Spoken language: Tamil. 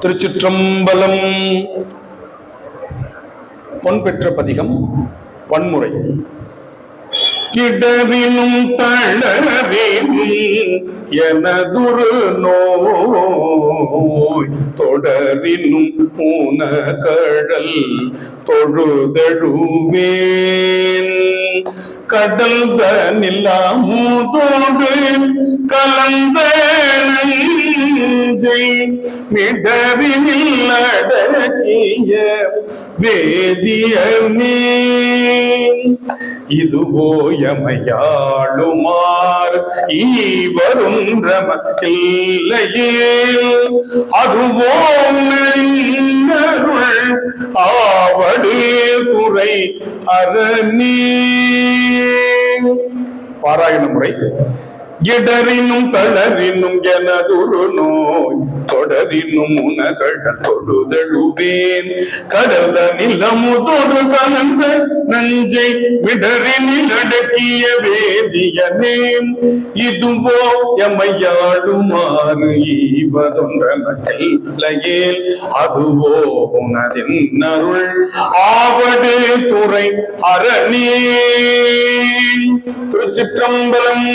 திருச்சிற்றம்பலம். பொன் பெற்ற பதிகம் வன்முறை. கிடவினும் தளவினும் எனதுரு நோய் தொடரினும் ஊனகழல் தொழுதழுவேன். கடல் தனில்லாமூதோடு கலந்த நெஞ்சை மிடரினில் அடக்கிய வேதியமே இதுவோ எமையாளுமார் ஈவரும் ரமக்கில்லையில் அதுவோ ஆவடு குறை அரணி பாராயண முறை. இடரினும் தளரினும் எனதுரு நோய் தொடரினும் உனகழ தொழுதழுவேன் கடந்த நிலமுதோடு கலந்த நஞ்சை விடரினில் அடக்கிய வேதியனேன். இதுவோ எமையாளுமாறு ஈவதொன்றமையேல் அதுவோ உனதின் அருள். ஆவடு துறை அரணி. திருச்சிற்றம்பலம்.